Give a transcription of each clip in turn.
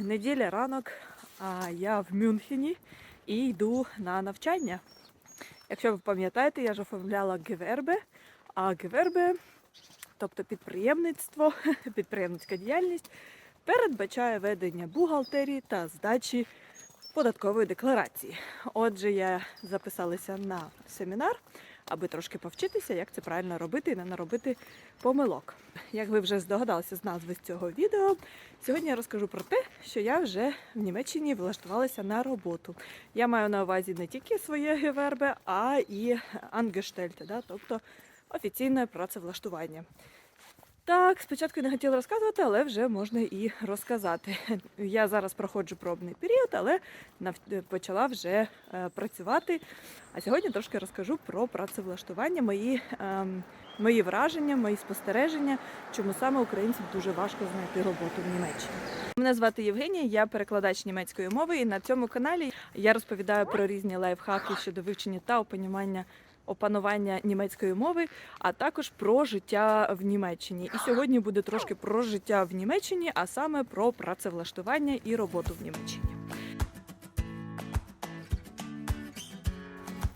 неділя ранок, а я в Мюнхені і йду на навчання. Якщо ви пам'ятаєте, я ж оформляла Гевербе, а Гевербе, тобто підприємництво, підприємницька діяльність, передбачає ведення бухгалтерії та здачі податкової декларації. Отже, я записалася на семінар, аби трошки повчитися, як це правильно робити і не наробити помилок. Як ви вже здогадалися з назви цього відео, сьогодні я розкажу про те, що я вже в Німеччині влаштувалася на роботу. Я маю на увазі не тільки своє гевербе, а і ангештельте, да? тобто офіційне працевлаштування. Так, спочатку не хотіла розказувати, але вже можна і розказати. Я зараз проходжу пробний період, але почала вже е, працювати. А сьогодні трошки розкажу про працевлаштування, мої, ем, мої враження, мої спостереження, чому саме українцям дуже важко знайти роботу в Німеччині. Мене звати Євгенія, я перекладач німецької мови, і на цьому каналі я розповідаю про різні лайфхаки щодо вивчення та опанування. Опанування німецької мови, а також про життя в Німеччині. І сьогодні буде трошки про життя в Німеччині, а саме про працевлаштування і роботу в Німеччині.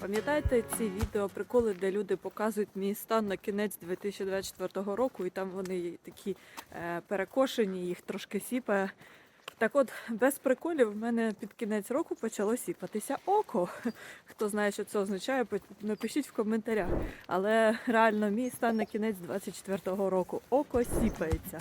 Пам'ятаєте ці відео приколи, де люди показують мій стан на кінець 2024 року, і там вони такі е, перекошені, їх трошки сіпає. Так от, без приколів, в мене під кінець року почало сіпатися око. Хто знає, що це означає, пи- напишіть в коментарях. Але реально мій стан на кінець 24 року. Око сіпається.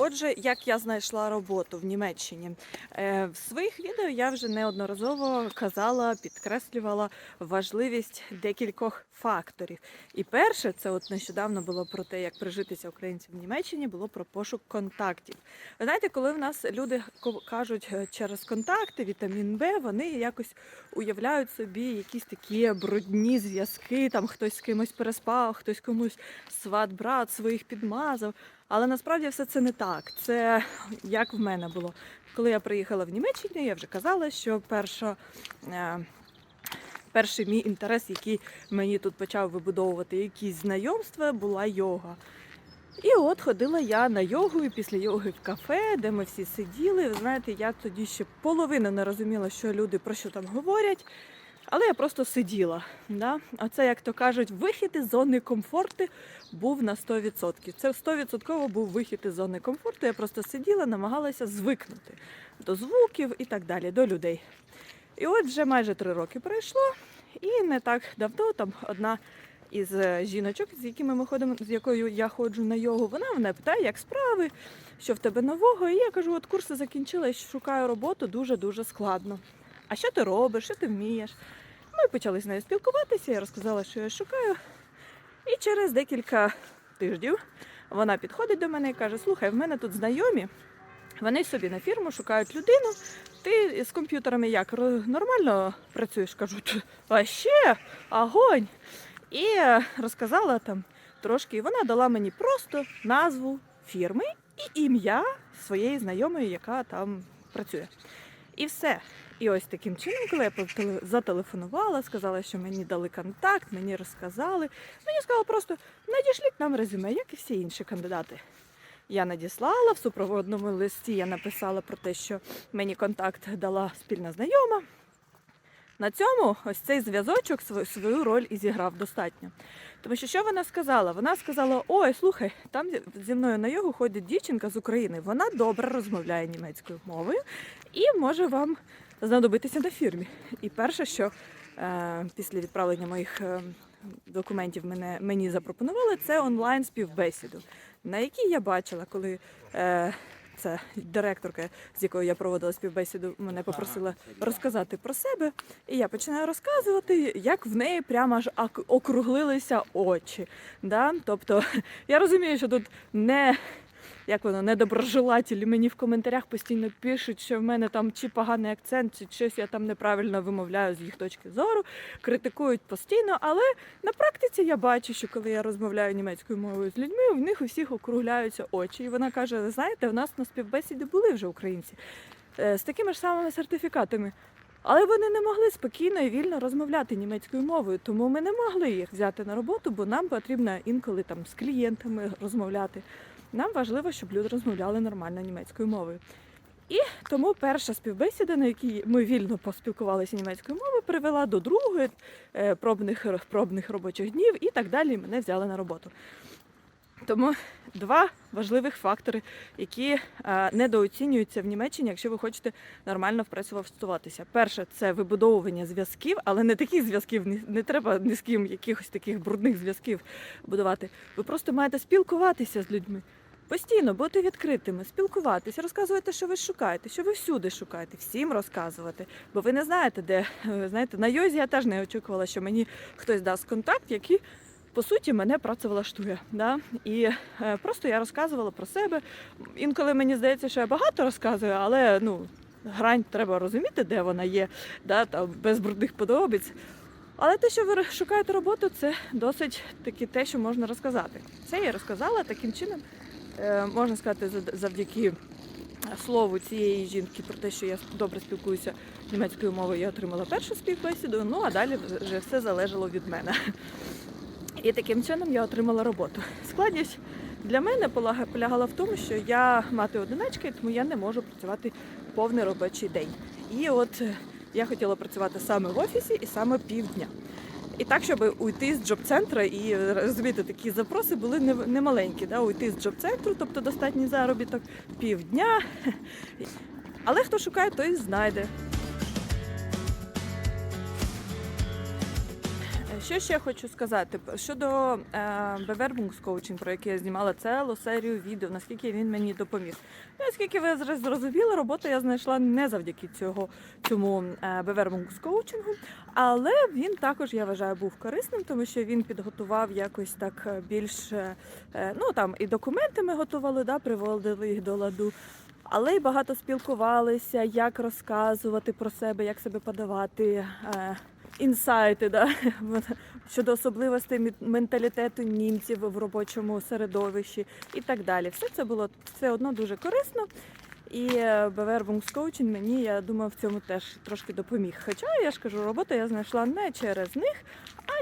Отже, як я знайшла роботу в Німеччині, Е, в своїх відео я вже неодноразово казала, підкреслювала важливість декількох факторів. І перше, це от нещодавно було про те, як прижитися українцям в Німеччині, було про пошук контактів. Ви знаєте, коли в нас люди кажуть е, через контакти, вітамін Б, вони якось уявляють собі якісь такі брудні зв'язки, там хтось з кимось переспав, хтось комусь сват-брат своїх підмазав. Але насправді все це не так. Це як в мене було. Коли я приїхала в Німеччину, я вже казала, що перша, е, перший мій інтерес, який мені тут почав вибудовувати якісь знайомства, була йога. І от ходила я на йогу, і після йоги в кафе, де ми всі сиділи. Ви знаєте, я тоді ще половину не розуміла, що люди про що там говорять. Але я просто сиділа. Да? А це, як то кажуть, вихід із зони комфорту був на 100%. Це 100% був вихід із зони комфорту. Я просто сиділа, намагалася звикнути до звуків і так далі, до людей. І от вже майже три роки пройшло, і не так давно там одна із е, жіночок, з якими ми ходимо, з якою я ходжу на йогу, вона мене питає, як справи, що в тебе нового. І я кажу, от курси закінчила шукаю роботу дуже-дуже складно. А що ти робиш, що ти вмієш? Ми почали з нею спілкуватися, я розказала, що я шукаю. І через декілька тижнів вона підходить до мене і каже: Слухай, в мене тут знайомі, вони собі на фірму шукають людину. Ти з комп'ютерами як нормально працюєш? Кажу, а ще огонь. І розказала там трошки. І вона дала мені просто назву фірми і ім'я своєї знайомої, яка там працює. І все. І ось таким чином, коли я зателефонувала, сказала, що мені дали контакт, мені розказали. Мені сказали просто надішліть нам резюме, як і всі інші кандидати. Я надіслала в супроводному листі. Я написала про те, що мені контакт дала спільна знайома. На цьому ось цей зв'язочок свою роль і зіграв достатньо. Тому що що вона сказала? Вона сказала: Ой, слухай, там зі- мною на йогу ходить дівчинка з України. Вона добре розмовляє німецькою мовою і може вам знадобитися на фірмі. І перше, що е, після відправлення моїх е, документів мене, мені запропонували, це онлайн співбесіду, на якій я бачила, коли е, це директорка, з якою я проводила співбесіду, мене попросила розказати про себе. І я починаю розказувати, як в неї прямо аж округлилися очі. Да? Тобто я розумію, що тут не. Як воно, недоброжелателі мені в коментарях постійно пишуть, що в мене там чи поганий акцент, чи щось я там неправильно вимовляю з їх точки зору, критикують постійно. Але на практиці я бачу, що коли я розмовляю німецькою мовою з людьми, у них у всіх округляються очі. І вона каже: знаєте, у нас на співбесіді були вже українці е, з такими ж самими сертифікатами. Але вони не могли спокійно і вільно розмовляти німецькою мовою, тому ми не могли їх взяти на роботу, бо нам потрібно інколи там з клієнтами розмовляти. Нам важливо, щоб люди розмовляли нормально німецькою мовою. І тому перша співбесіда, на якій ми вільно поспілкувалися німецькою мовою, привела до другої е, пробних, пробних робочих днів і так далі. Мене взяли на роботу. Тому два важливих фактори, які е, недооцінюються в Німеччині, якщо ви хочете нормально впрацюватися. Перше це вибудовування зв'язків, але не таких зв'язків, не треба ні з ким якихось таких брудних зв'язків будувати. Ви просто маєте спілкуватися з людьми. Постійно бути відкритими, спілкуватися, розказувати, що ви шукаєте, що ви всюди шукаєте, всім розказувати. Бо ви не знаєте, де е, знаєте, на йозі я теж не очікувала, що мені хтось дасть контакт, який по суті мене працевлаштує. Да? І е, просто я розказувала про себе. Інколи мені здається, що я багато розказую, але ну, грань треба розуміти, де вона є, да? там, без брудних подобиць. Але те, що ви шукаєте роботу, це досить таки те, що можна розказати. Це я розказала таким чином, можна сказати, завдяки слову цієї жінки про те, що я добре спілкуюся німецькою мовою, я отримала першу співбесіду, ну а далі вже все залежало від мене. І таким чином я отримала роботу. Складність для мене полягала в тому, що я мати одиначка, тому я не можу працювати повний робочий день. І от е, я хотіла працювати саме в офісі і саме півдня. І так, щоб уйти з джоб-центра, і розуміти, розумієте, такі запроси були не- немаленькі. Да? Уйти з джоб-центру, тобто достатній заробіток, півдня. Але хто шукає, той знайде. Що ще хочу сказати щодо е, Bewerbungskoaching, про який я знімала цілу серію відео, наскільки він мені допоміг. Ну, Наскільки ви зр- зрозуміли, роботу я знайшла не завдяки цього цьому е, Bewerbungskoaching, але він також, я вважаю, був корисним, тому що він підготував якось так е, більш е, е, ну там і документи ми готували, да, приводили їх до ладу. Але й багато спілкувалися, як розказувати про себе, як себе подавати. е, інсайти да, щодо особливостей менталітету німців в робочому середовищі і так далі. Все це було все одно дуже корисно. І Coaching мені, я думаю, в цьому теж трошки допоміг. Хоча я ж кажу, роботу я знайшла не через них,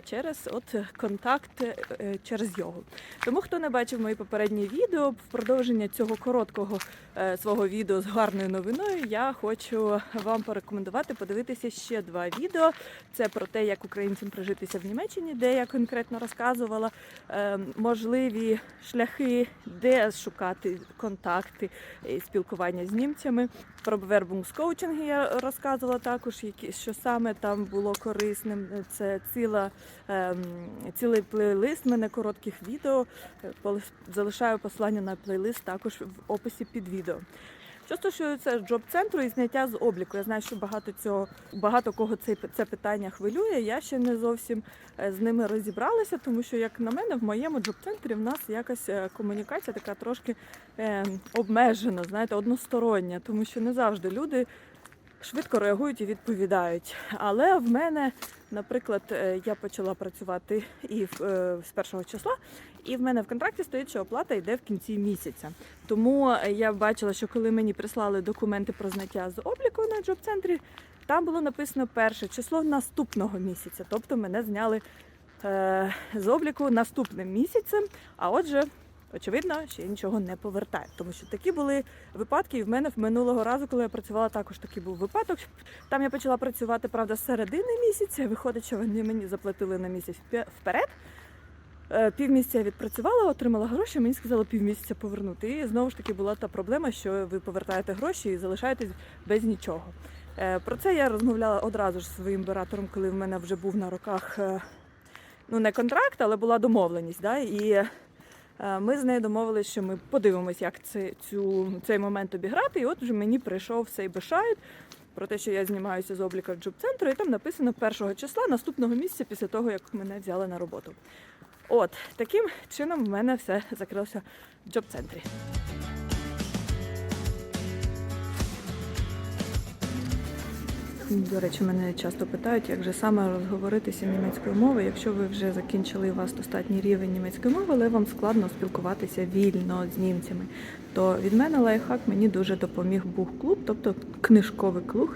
через от контакт е, через його. Тому хто не бачив мої попередні відео, в продовження цього короткого е, свого відео з гарною новиною, я хочу вам порекомендувати подивитися ще два відео. Це про те, як українцям прижитися в Німеччині, де я конкретно розказувала е, можливі шляхи, де шукати контакти і спілкування з німцями. Про Bewerbungskoaching я розказувала також, які що саме там було корисним. Це ціла цілий плейлист в мене коротких відео. Е, Залишаю посилання на плейлист також в описі під відео. Що стосується джоб-центру і зняття з обліку, я знаю, що багато цього багато кого це, це питання хвилює. Я ще не зовсім е, з ними розібралася, тому що, як на мене, в моєму джоб-центрі в нас якась е, комунікація така трошки е, обмежена, знаєте, одностороння, тому що не завжди люди швидко реагують і відповідають. Але в мене, наприклад, е, я почала працювати і е, з першого числа, і в мене в контракті стоїть, що оплата йде в кінці місяця. Тому е, я бачила, що коли мені прислали документи про зняття з обліку на джоб-центрі, там було написано перше число наступного місяця. Тобто мене зняли з обліку наступним місяцем. А отже, очевидно, ще нічого не повертає. Тому що такі були випадки. І в мене в минулого разу, коли я працювала, також такий був випадок. Там я почала працювати, правда, з середини місяця. Виходить, що вони мені заплатили на місяць вперед. Е, Півмісяця я відпрацювала, отримала гроші, мені сказали півмісяця повернути. І знову ж таки була та проблема, що ви повертаєте гроші і залишаєтесь без нічого. Е, Про це я розмовляла одразу ж зі своїм оператором, коли в мене вже був на руках е, ну не контракт, але була домовленість. Да? І ми з нею домовилися, що ми подивимось, як це, цю, цей момент обіграти. І от вже мені прийшов цей бешайт про те, що я знімаюся з обліка джоб-центру, і там написано першого числа наступного місяця після того, як мене взяли на роботу. От таким чином в мене все закрилося в джоб-центрі. До речі, мене часто питають, як же саме розговоритися німецькою мовою, якщо ви вже закінчили у вас достатній рівень німецької мови, але вам складно спілкуватися вільно з німцями. То від мене лайфхак мені дуже допоміг бух клуб, тобто книжковий клуб,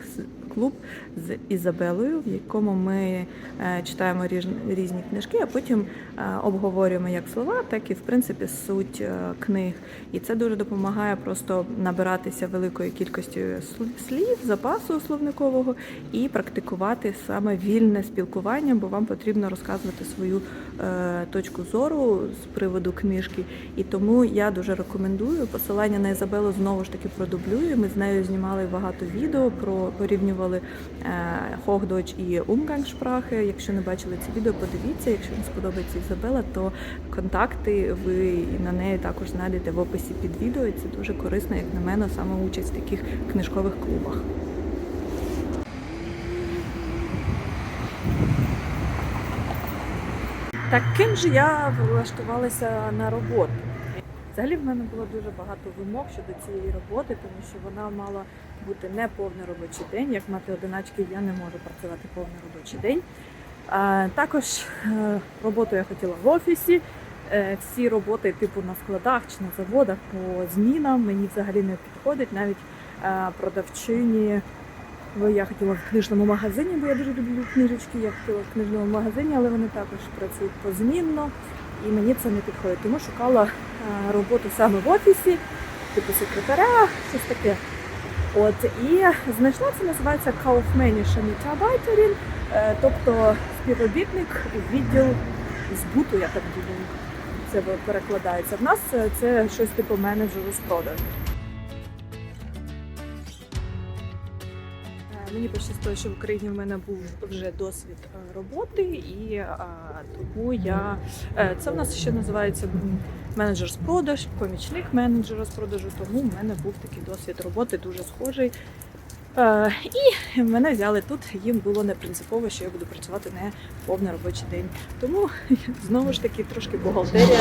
клуб з Ізабелою, в якому ми е, читаємо різні книжки, а потім е, обговорюємо як слова, так і в принципі суть е, книг. І це дуже допомагає просто набиратися великою кількістю слів, запасу словникового і практикувати саме вільне спілкування, бо вам потрібно розказувати свою точку зору з приводу книжки. І тому я дуже рекомендую посилання на Ізабелу знову ж таки продублюю. Ми з нею знімали багато відео про порівнювали е, Hochdeutsch і Umgangssprache. Якщо не бачили це відео, подивіться. Якщо вам сподобається Ізабела, то контакти ви на неї також знайдете в описі під відео. І це дуже корисно, як на мене, саме участь в таких книжкових клубах. Так ким же я влаштувалася на роботу? Взагалі в мене було дуже багато вимог щодо цієї роботи, тому що вона мала бути не повний робочий день. Як мати одиначки, я не можу працювати повний робочий день. Також е, роботу я хотіла в офісі. Е, Всі роботи, типу на складах чи на заводах по змінам мені взагалі не підходить. Навіть е, продавчині. Я хотіла в книжному магазині, бо я дуже люблю книжечки. Я хотіла в книжному магазині, але вони також працюють позмінно, і мені це не підходить. Тому шукала роботу саме в офісі, типу секретаря, щось таке. От і знайшла це називається Kaufmännische Mitarbeiterin, е, тобто співробітник відділ збуту, я так думаю. Це перекладається. В нас е, це щось типу менеджеру з продажу. Мені пощастило, що в Україні в мене був вже досвід е, роботи, і е, тому я е, це в нас ще називається менеджер з продаж, помічник менеджера з продажу. Тому в мене був такий досвід роботи дуже схожий. Е, І мене взяли тут. Їм було не принципово, що я буду працювати не повний робочий день. Тому знову ж таки трошки бухгалтерія. е,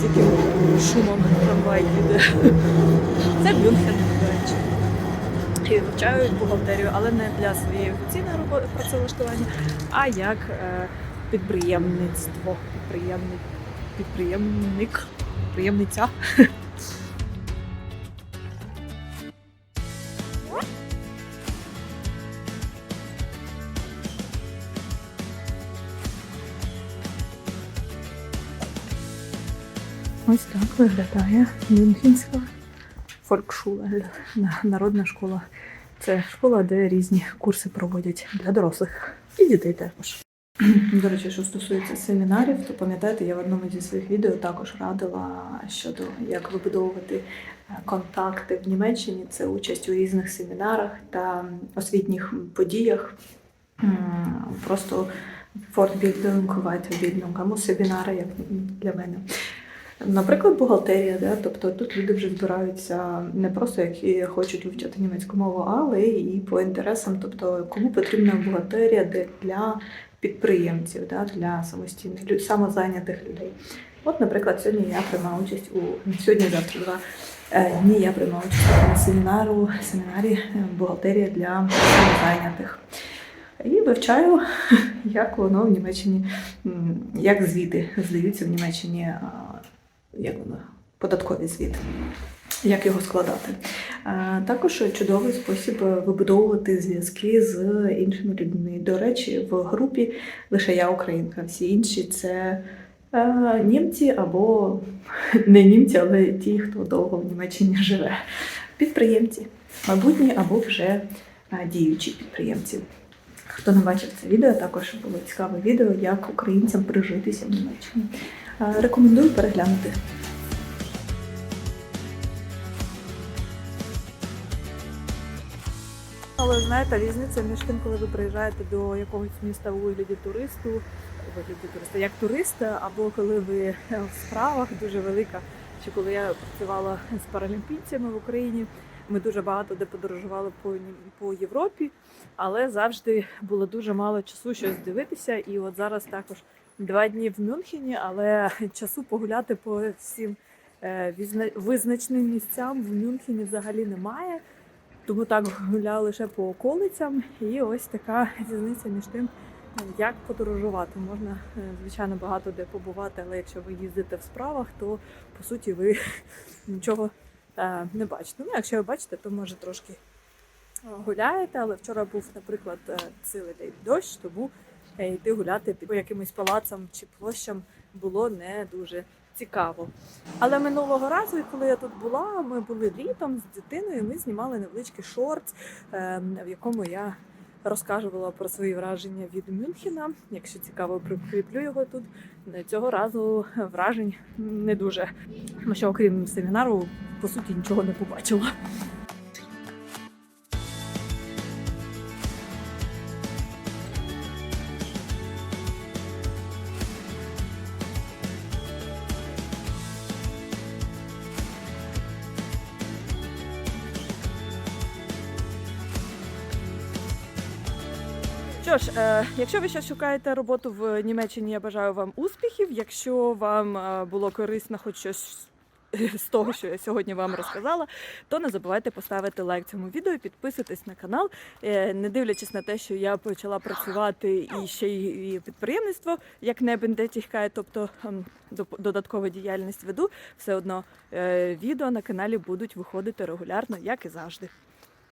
з яким шумом трамвай їде. Це Мюнхен, і вивчаю бухгалтерію, але не для своєї офіційної роботи працевлаштування, а як е, підприємництво, підприємник, підприємник, підприємниця. Ось так виглядає Мюнхенська фолькшула, народна школа. Це школа, де різні курси проводять для дорослих і дітей також. До речі, що стосується семінарів, то пам'ятаєте, я в одному зі своїх відео також радила щодо як вибудовувати е, контакти в Німеччині. Це участь у різних семінарах та освітніх подіях. Просто Fortbildung, Weiterbildung, або семінари, як для мене. Наприклад, бухгалтерія, да? тобто тут люди вже збираються не просто які хочуть вивчати німецьку мову, але і по інтересам, тобто кому потрібна бухгалтерія для підприємців, да? для самостійних самозайнятих людей. От, наприклад, сьогодні я приймаю участь у сьогодні, завтра два е, дні я приймаю участь на семінару, семінарі е, бухгалтерія для самозайнятих. І вивчаю, як воно в Німеччині, як звіти здаються в Німеччині, як воно, податковий звіт, як його складати. Також чудовий спосіб вибудовувати зв'язки з іншими людьми. До речі, в групі лише я українка, всі інші це німці або не німці, але ті, хто довго в Німеччині живе. Підприємці, майбутні або вже діючі підприємці. Хто не бачив це відео, також було цікаве відео, як українцям прижитися в Німеччині. Е, Рекомендую переглянути. Але знаєте, різниця між тим, коли ви приїжджаєте до якогось міста у вигляді туристу, у вигляді туриста, як туриста, або коли ви в справах дуже велика. Чи коли я працювала з паралімпійцями в Україні, ми дуже багато де подорожували по, по Європі, але завжди було дуже мало часу щось дивитися. І от зараз також два дні в Мюнхені, але часу погуляти по всім е, визначним місцям в Мюнхені взагалі немає. Тому так гуляла лише по околицям, і ось така різниця між тим, Як подорожувати? Можна, е, звичайно, багато де побувати, але якщо ви їздите в справах, то по суті ви нічого не бачите. Ну, якщо ви бачите, то може трошки е, гуляєте, але вчора був, наприклад, е, цілий день дощ, тому е, йти гуляти під якимось палацом чи площам було не дуже цікаво. Але минулого разу, коли я тут була, ми були літом з дитиною. Ми знімали невеличкий шорт, е, в якому я розказувала про свої враження від Мюнхена. Якщо цікаво, прикріплю його тут. Цього разу вражень не дуже, тому що окрім семінару, по суті, нічого не побачила. Що ж, е, якщо ви ще шукаєте роботу в Німеччині, я бажаю вам успіхів. Якщо вам е, було корисно хоч щось з того, що я сьогодні вам розказала, то не забувайте поставити лайк цьому відео, підписуйтесь на канал. Е, не дивлячись на те, що я почала працювати і ще й підприємництво, як не бендетіхкає, тобто ем, додаткову діяльність веду, все одно відео на каналі будуть виходити регулярно, як і завжди.